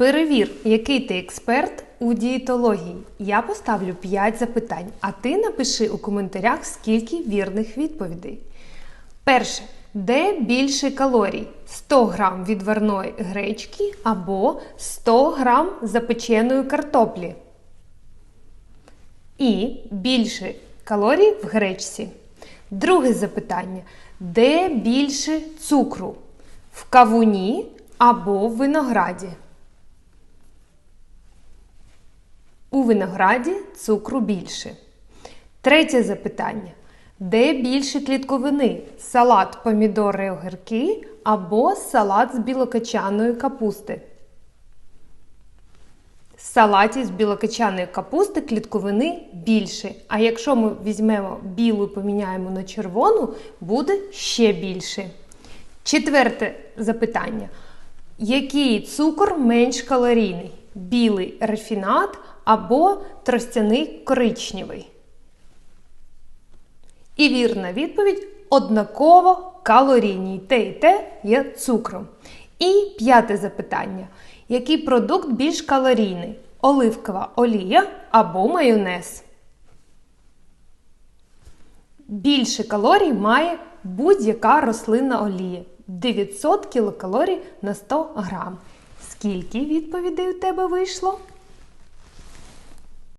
Перевір, який ти експерт у дієтології. Я поставлю 5 запитань, а ти напиши у коментарях, скільки вірних відповідей. Перше. Де більше калорій? 100 грам відварної гречки або 100 грам запеченої картоплі? І більше калорій в гречці. Друге запитання. Де більше цукру? В кавуні або в винограді? У винограді цукру більше. Третє запитання. Де більше клітковини? Салат помідори огірки або салат з білокачаної капусти? В салаті з білокачаної капусти клітковини більше. А якщо ми візьмемо білу і поміняємо на червону, буде ще більше. Четверте запитання. Який цукор менш калорійний? Білий рафінат або тростяний коричневий? І вірна відповідь однаково калорійні. Те і те є цукром. І п'яте запитання. Який продукт більш калорійний? Оливкова олія або майонез? Більше калорій має будь-яка рослинна олія 900 кілокалорій на 100 грам. Скільки відповідей у тебе вийшло?